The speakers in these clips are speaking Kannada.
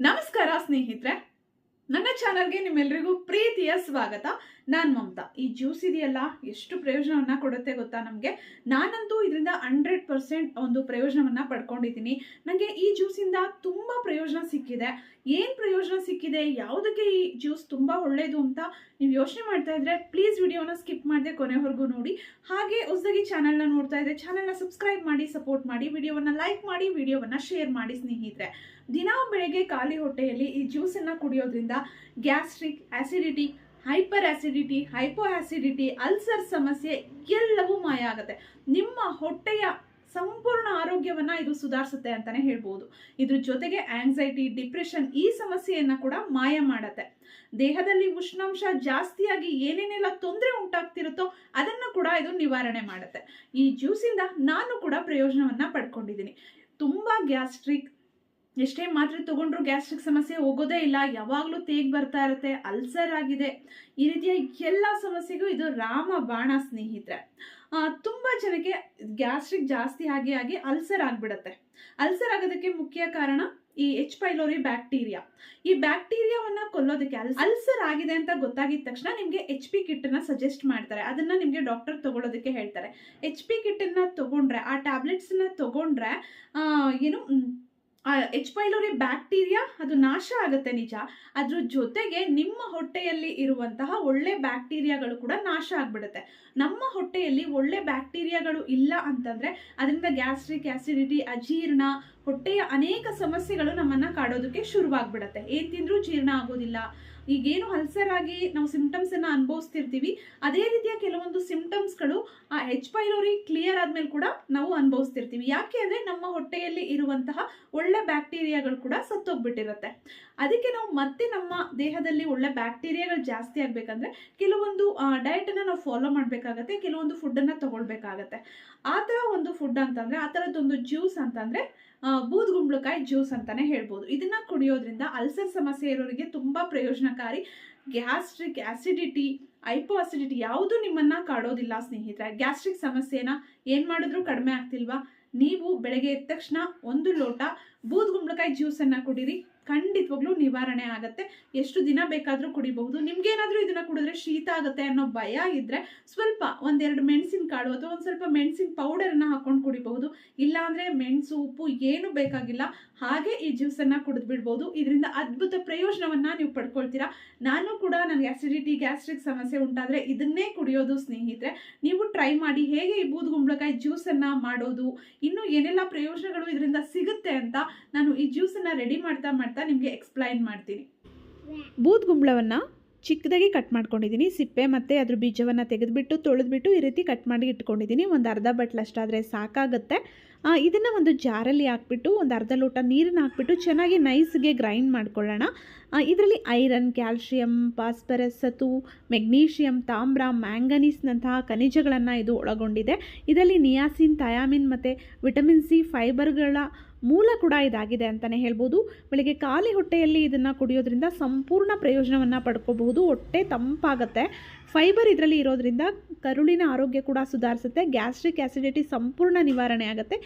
ನಮಸ್ಕಾರ ಸ್ನೇಹಿತರೆ. ನನ್ನ ಚಾನಲ್ಗೆ ನಿಮ್ಮೆಲ್ಲರಿಗೂ ಪ್ರೀತಿಯ ಸ್ವಾಗತ. ನಾನು ಮಮತಾ. ಈ ಜ್ಯೂಸ್ ಇದೆಯಲ್ಲ? ಎಷ್ಟು ಪ್ರಯೋಜನವನ್ನು ಕೊಡುತ್ತೆ ಗೊತ್ತಾ ನಮಗೆ? ನಾನಂತೂ ಇದರಿಂದ ಹಂಡ್ರೆಡ್ ಪರ್ಸೆಂಟ್ ಒಂದು ಪ್ರಯೋಜನವನ್ನು ಪಡ್ಕೊಂಡಿದ್ದೀನಿ. ನನಗೆ ಈ ಜ್ಯೂಸಿಂದ ತುಂಬ ಪ್ರಯೋಜನ ಸಿಕ್ಕಿದೆ. ಏನು ಪ್ರಯೋಜನ ಸಿಕ್ಕಿದೆ? ಯಾವುದಕ್ಕೆ ಈ ಜ್ಯೂಸ್ ತುಂಬ ಒಳ್ಳೆಯದು ಅಂತ ನೀವು ಯೋಚನೆ ಮಾಡ್ತಾ ಇದ್ರೆ ಪ್ಲೀಸ್ ವಿಡಿಯೋನ ಸ್ಕಿಪ್ ಮಾಡದೆ ಕೊನೆವರೆಗೂ ನೋಡಿ. ಹಾಗೆ ಹೊಸದಾಗಿ ಚಾನಲ್ನ ನೋಡ್ತಾ ಇದ್ರೆ ಚಾನಲ್ನ ಸಬ್ಸ್ಕ್ರೈಬ್ ಮಾಡಿ, ಸಪೋರ್ಟ್ ಮಾಡಿ, ವಿಡಿಯೋವನ್ನು ಲೈಕ್ ಮಾಡಿ, ವಿಡಿಯೋವನ್ನು ಶೇರ್ ಮಾಡಿ ಸ್ನೇಹಿತರೆ. ದಿನಾ ಬೆಳಗ್ಗೆ ಖಾಲಿ ಹೊಟ್ಟೆಯಲ್ಲಿ ಈ ಜ್ಯೂಸನ್ನು ಕುಡಿಯೋದ್ರಿಂದ gastric acidity, hyper acidity, hypo acidity, ulcer ಸಮಸ್ಯೆ ಎಲ್ಲವೂ ಮಾಯ ಆಗುತ್ತೆ. ನಿಮ್ಮ ಹೊಟ್ಟೆಯ ಸಂಪೂರ್ಣ ಆರೋಗ್ಯವನ್ನು ಇದು ಸುಧಾರಿಸುತ್ತೆ ಅಂತಲೇ ಹೇಳ್ಬೋದು. ಇದ್ರ ಜೊತೆಗೆ ಆಂಗ್ಸೈಟಿ ಡಿಪ್ರೆಷನ್ ಈ ಸಮಸ್ಯೆಯನ್ನು ಕೂಡ ಮಾಯ ಮಾಡುತ್ತೆ. ದೇಹದಲ್ಲಿ ಉಷ್ಣಾಂಶ ಜಾಸ್ತಿಯಾಗಿ ಏನೇನೆಲ್ಲ ತೊಂದರೆ ಉಂಟಾಗ್ತಿರುತ್ತೋ ಅದನ್ನು ಕೂಡ ಇದು ನಿವಾರಣೆ ಮಾಡುತ್ತೆ. ಈ ಜ್ಯೂಸಿಂದ ನಾನು ಕೂಡ ಪ್ರಯೋಜನವನ್ನು ಪಡ್ಕೊಂಡಿದ್ದೀನಿ. ತುಂಬ ಗ್ಯಾಸ್ಟ್ರಿಕ್ ಎಷ್ಟೇ ಮಾತ್ರೆ ತಗೊಂಡ್ರು ಗ್ಯಾಸ್ಟ್ರಿಕ್ ಸಮಸ್ಯೆ ಹೋಗೋದೇ ಇಲ್ಲ, ಯಾವಾಗಲೂ ತೇಗ್ ಬರ್ತಾ ಇರುತ್ತೆ, ಅಲ್ಸರ್ ಆಗಿದೆ. ಈ ರೀತಿಯ ಎಲ್ಲ ಸಮಸ್ಯೆಗೂ ಇದು ರಾಮ ಬಾಣ ಸ್ನೇಹಿತರೆ. ತುಂಬಾ ಜನಕ್ಕೆ ಗ್ಯಾಸ್ಟ್ರಿಕ್ ಜಾಸ್ತಿ ಆಗಿ ಆಗಿ ಅಲ್ಸರ್ ಆಗ್ಬಿಡತ್ತೆ. ಅಲ್ಸರ್ ಆಗೋದಕ್ಕೆ ಮುಖ್ಯ ಕಾರಣ ಈ ಎಚ್ ಪೈಲೋರಿ ಬ್ಯಾಕ್ಟೀರಿಯಾ ಈ ಬ್ಯಾಕ್ಟೀರಿಯಾವನ್ನ ಕೊಲ್ಲೋದಕ್ಕೆ ಅಲ್ ಅಲ್ಸರ್ ಆಗಿದೆ ಅಂತ ಗೊತ್ತಾಗಿದ ತಕ್ಷಣ ನಿಮಗೆ ಎಚ್ ಪಿ ಕಿಟ್ಟನ್ನ ಸಜೆಸ್ಟ್ ಮಾಡ್ತಾರೆ. ಅದನ್ನ ನಿಮಗೆ ಡಾಕ್ಟರ್ ತಗೊಳ್ಳೋದಕ್ಕೆ ಹೇಳ್ತಾರೆ. ಎಚ್ ಪಿ ಕಿಟ್ಟನ್ನ ತಗೊಂಡ್ರೆ, ಆ ಟ್ಯಾಬ್ಲೆಟ್ಸ್ನ ತಗೊಂಡ್ರೆ ಏನು ಎಚ್ ಪೈಲೋರಿ ಬ್ಯಾಕ್ಟೀರಿಯಾ ಅದು ನಾಶ ಆಗುತ್ತೆ ನಿಜ. ಅದ್ರ ಜೊತೆಗೆ ನಿಮ್ಮ ಹೊಟ್ಟೆಯಲ್ಲಿ ಇರುವಂತಹ ಒಳ್ಳೆ ಬ್ಯಾಕ್ಟೀರಿಯಾಗಳು ಕೂಡ ನಾಶ ಆಗ್ಬಿಡುತ್ತೆ. ನಮ್ಮ ಹೊಟ್ಟೆಯಲ್ಲಿ ಒಳ್ಳೆ ಬ್ಯಾಕ್ಟೀರಿಯಾಗಳು ಇಲ್ಲ ಅಂತಂದ್ರೆ ಅದರಿಂದ ಗ್ಯಾಸ್ಟ್ರಿಕ್ ಆಸಿಡಿಟಿ ಅಜೀರ್ಣ, ಹೊಟ್ಟೆಯ ಅನೇಕ ಸಮಸ್ಯೆಗಳು ನಮ್ಮನ್ನ ಕಾಡೋದಕ್ಕೆ ಶುರುವಾಗ್ಬಿಡತ್ತೆ. ಏನ್ ತಿಂದ್ರೂ ಜೀರ್ಣ ಆಗೋದಿಲ್ಲ. ಈಗೇನು ಅಲ್ಸರ್ ಆಗಿ ನಾವು ಸಿಂಪ್ಟಮ್ಸ್ ಅನ್ನ ಅನುಭವಿಸ್ತಿರ್ತೀವಿ. ಅದೇ ರೀತಿಯ ಕೆಲವೊಂದು ಸಿಂಪ್ಟಮ್ಸ್ಗಳು ಆ ಹೆಚ್ ಪೈಲೋರಿ ಕ್ಲಿಯರ್ ಆದ್ಮೇಲೆ ಕೂಡ ನಾವು ಅನುಭವಿಸ್ತಿರ್ತೀವಿ. ಯಾಕೆ ಅಂದ್ರೆ ನಮ್ಮ ಹೊಟ್ಟೆಯಲ್ಲಿ ಇರುವಂತಹ ಒಳ್ಳೆ ಬ್ಯಾಕ್ಟೀರಿಯಾಗಳು ಕೂಡ ಸತ್ತೋಗ್ಬಿಟ್ಟಿರುತ್ತೆ. ಅದಕ್ಕೆ ನಾವು ಮತ್ತೆ ನಮ್ಮ ದೇಹದಲ್ಲಿ ಒಳ್ಳೆ ಬ್ಯಾಕ್ಟೀರಿಯಾಗಳು ಜಾಸ್ತಿ ಆಗಬೇಕಂದ್ರೆ ಕೆಲವೊಂದು ಡಯಟ್ ಅನ್ನ ನಾವು ಫಾಲೋ ಮಾಡಬೇಕಾಗತ್ತೆ, ಕೆಲವೊಂದು ಫುಡ್ ಅನ್ನ ತಗೊಳ್ಬೇಕಾಗತ್ತೆ. ಆ ಥರ ಒಂದು ಫುಡ್ ಅಂತಂದರೆ, ಆ ಥರದ್ದೊಂದು ಜ್ಯೂಸ್ ಅಂತಂದರೆ ಬೂದ್ಗುಂಬಳಕಾಯಿ ಜ್ಯೂಸ್ ಅಂತಾನೆ ಹೇಳ್ಬೋದು. ಇದನ್ನ ಕುಡಿಯೋದ್ರಿಂದ ಅಲ್ಸರ್ ಸಮಸ್ಯೆ ಇರೋರಿಗೆ ತುಂಬಾ ಪ್ರಯೋಜನಕಾರಿ ಗ್ಯಾಸ್ಟ್ರಿಕ್ ಆಸಿಡಿಟಿ ಐಪೋ ಆಸಿಡಿಟಿ ಯಾವುದು ನಿಮ್ಮನ್ನ ಕಾಡೋದಿಲ್ಲ ಸ್ನೇಹಿತರೆ. ಗ್ಯಾಸ್ಟ್ರಿಕ್ ಸಮಸ್ಯೆನ ಏನ್ ಮಾಡಿದ್ರು ಕಡಿಮೆ ಆಗ್ತಿಲ್ವಾ? ನೀವು ಬೆಳಗ್ಗೆ ಎದ್ದ ತಕ್ಷಣ ಒಂದು ಲೋಟ ಬೂದ್ಗುಂಬಳಕಾಯಿ ಜ್ಯೂಸನ್ನು ಕುಡೀರಿ, ಖಂಡಿತವಾಗ್ಲೂ ನಿವಾರಣೆ ಆಗುತ್ತೆ. ಎಷ್ಟು ದಿನ ಬೇಕಾದರೂ ಕುಡಿಬಹುದು. ನಿಮಗೇನಾದರೂ ಇದನ್ನ ಕುಡಿದ್ರೆ ಶೀತ ಆಗುತ್ತೆ ಅನ್ನೋ ಭಯ ಇದ್ರೆ ಸ್ವಲ್ಪ ಒಂದೆರಡು ಮೆಣಸಿನ ಕಾಳು ಅಥವಾ ಒಂದು ಸ್ವಲ್ಪ ಮೆಣಸಿನ ಪೌಡರನ್ನು ಹಾಕೊಂಡು ಕುಡಿಬಹುದು. ಇಲ್ಲಾಂದರೆ ಮೆಣಸು, ಉಪ್ಪು ಏನು ಬೇಕಾಗಿಲ್ಲ. ಹಾಗೆ ಈ ಜ್ಯೂಸನ್ನು ಕುಡಿದು ಬಿಡ್ಬೋದು. ಇದರಿಂದ ಅದ್ಭುತ ಪ್ರಯೋಜನವನ್ನ ನೀವು ಪಡ್ಕೊಳ್ತೀರಾ. ನಾನು ಕೂಡ ನನಗೆ ಆಸಿಡಿಟಿ ಗ್ಯಾಸ್ಟ್ರಿಕ್ ಸಮಸ್ಯೆ ಉಂಟಾದರೆ ಇದನ್ನೇ ಕುಡಿಯೋದು ಸ್ನೇಹಿತರೆ. ನೀವು ಟ್ರೈ ಮಾಡಿ ಹೇಗೆ ಈ ಬೂದ್ಗುಂಬಳಕಾಯಿ ಜ್ಯೂಸನ್ನು ಮಾಡೋದು, ಇನ್ನು ಏನೆಲ್ಲ ಪ್ರಯೋಜನಗಳು ಇದರಿಂದ ಸಿಗುತ್ತೆ ಅಂತ ನಾನು ಈ ಜ್ಯೂಸನ್ನ ರೆಡಿ ಮಾಡ್ತಾ ಮಾಡ್ತಾ ನಿಮಗೆ ಎಕ್ಸ್ಪ್ಲೈನ್ ಮಾಡ್ತೀನಿ. ಬೂದ್ಗುಂಬಳವನ್ನು ಚಿಕ್ಕದಾಗಿ ಕಟ್ ಮಾಡ್ಕೊಂಡಿದ್ದೀನಿ ಸಿಪ್ಪೆ ಮತ್ತು ಅದ್ರ ಬೀಜವನ್ನು ತೆಗೆದುಬಿಟ್ಟು ತೊಳೆದ್ಬಿಟ್ಟು ಈ ರೀತಿ ಕಟ್ ಮಾಡಿ ಇಟ್ಕೊಂಡಿದ್ದೀನಿ ಒಂದು ಅರ್ಧ ಬಟ್ಲಷ್ಟಾದರೆ ಸಾಕಾಗುತ್ತೆ. ಇದನ್ನು ಒಂದು ಜಾರಲ್ಲಿ ಹಾಕ್ಬಿಟ್ಟು, ಒಂದು ಅರ್ಧ ಲೋಟ ನೀರನ್ನು ಹಾಕ್ಬಿಟ್ಟು ಚೆನ್ನಾಗಿ ನೈಸ್ಗೆ ಗ್ರೈಂಡ್ ಮಾಡ್ಕೊಳ್ಳೋಣ. ಇದರಲ್ಲಿ ಐರನ್ ಕ್ಯಾಲ್ಶಿಯಂ ಫಾಸ್ಫರಸ್ ಸತು ಮೆಗ್ನೀಷಿಯಂ ತಾಮ್ರ ಮ್ಯಾಂಗನೀಸ್ನಂತಹ ಖನಿಜಗಳನ್ನು ಇದು ಒಳಗೊಂಡಿದೆ. ಇದರಲ್ಲಿ ನಿಯಾಸಿನ್ ಥಯಾಮಿನ್ ಮತ್ತು ವಿಟಮಿನ್ ಸಿ ಫೈಬರ್ಗಳ ಮೂಲ ಕೂಡ ಇದಾಗಿದೆ ಅಂತಲೇ ಹೇಳ್ಬೋದು. ಬೆಳಿಗ್ಗೆ ಖಾಲಿ ಹೊಟ್ಟೆಯಲ್ಲಿ ಇದನ್ನು ಕುಡಿಯೋದ್ರಿಂದ ಸಂಪೂರ್ಣ ಪ್ರಯೋಜನವನ್ನು ಪಡ್ಕೋಬಹುದು. ಹೊಟ್ಟೆ ತಂಪಾಗುತ್ತೆ. ಫೈಬರ್ ಇದರಲ್ಲಿ ಇರೋದ್ರಿಂದ ಕರುಳಿನ ಆರೋಗ್ಯ ಕೂಡ ಸುಧಾರಿಸುತ್ತೆ. ಗ್ಯಾಸ್ಟ್ರಿಕ್ ಆ್ಯಸಿಡಿಟಿ ಸಂಪೂರ್ಣ ನಿವಾರಣೆ ಆಗುತ್ತೆ.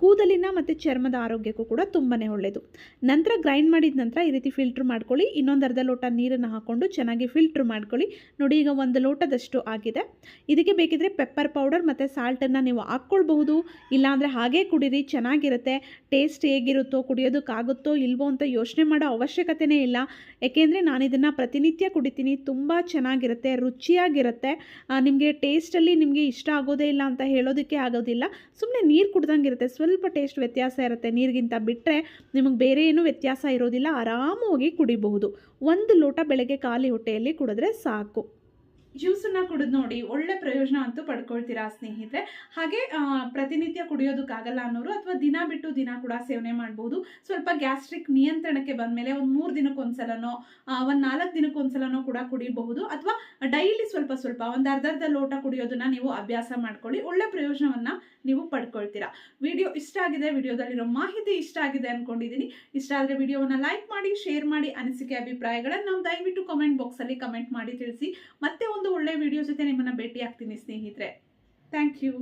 ಕೂದಲಿನ ಮತ್ತು ಚರ್ಮದ ಆರೋಗ್ಯಕ್ಕೂ ಕೂಡ ತುಂಬಾ ಒಳ್ಳೆಯದು ನಂತರ ಗ್ರೈಂಡ್ ಮಾಡಿದ ನಂತರ ಈ ರೀತಿ ಫಿಲ್ಟ್ರ್ ಮಾಡ್ಕೊಳ್ಳಿ. ಇನ್ನೊಂದು ಅರ್ಧ ಲೋಟ ನೀರನ್ನು ಹಾಕ್ಕೊಂಡು ಚೆನ್ನಾಗಿ ಫಿಲ್ಟ್ರ್ ಮಾಡ್ಕೊಳ್ಳಿ. ನೋಡಿ ಈಗ ಒಂದು ಲೋಟದಷ್ಟು ಆಗಿದೆ. ಇದಕ್ಕೆ ಬೇಕಿದ್ರೆ ಪೆಪ್ಪರ್ ಪೌಡರ್ ಮತ್ತು ಸಾಲ್ಟನ್ನು ನೀವು ಹಾಕ್ಕೊಳ್ಬಹುದು. ಇಲ್ಲಾಂದರೆ ಹಾಗೇ ಕುಡೀರಿ, ಚೆನ್ನಾಗಿರುತ್ತೆ. ಟೇಸ್ಟ್ ಹೇಗಿರುತ್ತೋ, ಕುಡಿಯೋದಕ್ಕಾಗುತ್ತೋ, ಇಲ್ವೋ ಅಂತ ಯೋಚನೆ ಮಾಡೋ ಅವಶ್ಯಕತೆಯೇ ಇಲ್ಲ. ಏಕೆಂದರೆ ನಾನು ಇದನ್ನು ಪ್ರತಿನಿತ್ಯ ಕುಡಿತೀನಿ. ತುಂಬ ಚೆನ್ನಾಗಿರುತ್ತೆ, ರುಚಿಯಾಗಿರುತ್ತೆ. ನಿಮಗೆ ಟೇಸ್ಟಲ್ಲಿ ನಿಮಗೆ ಇಷ್ಟ ಆಗೋದೇ ಇಲ್ಲ ಅಂತ ಹೇಳೋದಕ್ಕೆ ಆಗೋದಿಲ್ಲ. ಸುಮ್ಮನೆ ನೀರು ಕುಡ್ದಂಗಿರುತ್ತೆ. ಸ್ವಲ್ಪ ಟೇಸ್ಟ್ ವ್ಯತ್ಯಾಸ ಇರುತ್ತೆ. ನೀರಿಗಿಂತ ಬಿಟ್ಟರೆ ನಿಮಗೆ ಬೇರೆ ಏನೂ ವ್ಯತ್ಯಾಸ ಇರೋದಿಲ್ಲ. ಆರಾಮಾಗಿ ಕುಡಿಬಹುದು. ಒಂದು ಲೋಟ ಬೆಳಗ್ಗೆ ಖಾಲಿ ಹೊಟ್ಟೆಯಲ್ಲಿ ಕುಡಿದ್ರೆ ಸಾಕು. ಜ್ಯೂಸನ್ನ ಕುಡಿದು ನೋಡಿ ಒಳ್ಳೆ ಪ್ರಯೋಜನ ಅಂತೂ ಪಡ್ಕೊಳ್ತೀರಾ ಸ್ನೇಹಿತರೆ. ಹಾಗೆ ಪ್ರತಿನಿತ್ಯ ಕುಡಿಯೋದಕ್ಕಾಗಲ್ಲ ಅನ್ನೋರು ಅಥವಾ ದಿನ ಬಿಟ್ಟು ದಿನ ಕೂಡ ಸೇವನೆ ಮಾಡ್ಬೋದು. ಸ್ವಲ್ಪ ಗ್ಯಾಸ್ಟ್ರಿಕ್ ನಿಯಂತ್ರಣಕ್ಕೆ ಬಂದ ಮೇಲೆ ಒಂದು ಮೂರು ದಿನಕ್ಕೊಂದ್ಸಲನೋ ಒಂದು ನಾಲ್ಕು ದಿನಕ್ಕೊಂದ್ಸಲನೋ ಕೂಡ ಕುಡಿಬಹುದು. ಅಥವಾ ಡೈಲಿ ಸ್ವಲ್ಪ ಸ್ವಲ್ಪ ಒಂದು ಅರ್ಧ ಅರ್ಧ ಲೋಟ ಕುಡಿಯೋದನ್ನ ನೀವು ಅಭ್ಯಾಸ ಮಾಡ್ಕೊಳ್ಳಿ. ಒಳ್ಳೆ ಪ್ರಯೋಜನವನ್ನ ನೀವು ಪಡ್ಕೊಳ್ತೀರಾ. ವಿಡಿಯೋ ಇಷ್ಟ ಆಗಿದೆ, ವಿಡಿಯೋದಲ್ಲಿರೋ ಮಾಹಿತಿ ಇಷ್ಟ ಆಗಿದೆ ಅನ್ಕೊಂಡಿದ್ದೀನಿ ಇಷ್ಟ ಆದರೆ ವಿಡಿಯೋವನ್ನ ಲೈಕ್ ಮಾಡಿ, ಶೇರ್ ಮಾಡಿ ಅನಿಸಿಕೆ ಅಭಿಪ್ರಾಯಗಳನ್ನು ನಾವು ದಯವಿಟ್ಟು ಕಮೆಂಟ್ ಬಾಕ್ಸಲ್ಲಿ ಕಮೆಂಟ್ ಮಾಡಿ ತಿಳಿಸಿ. ಮತ್ತೆ ಒಂದು ಒಳ್ಳೆ ವಿಡಿಯೋ ಜೊತೆ ನಿಮ್ಮನ್ನ ಭೇಟಿ ಆಗ್ತೀನಿ ಸ್ನೇಹಿತರೆ. Thank you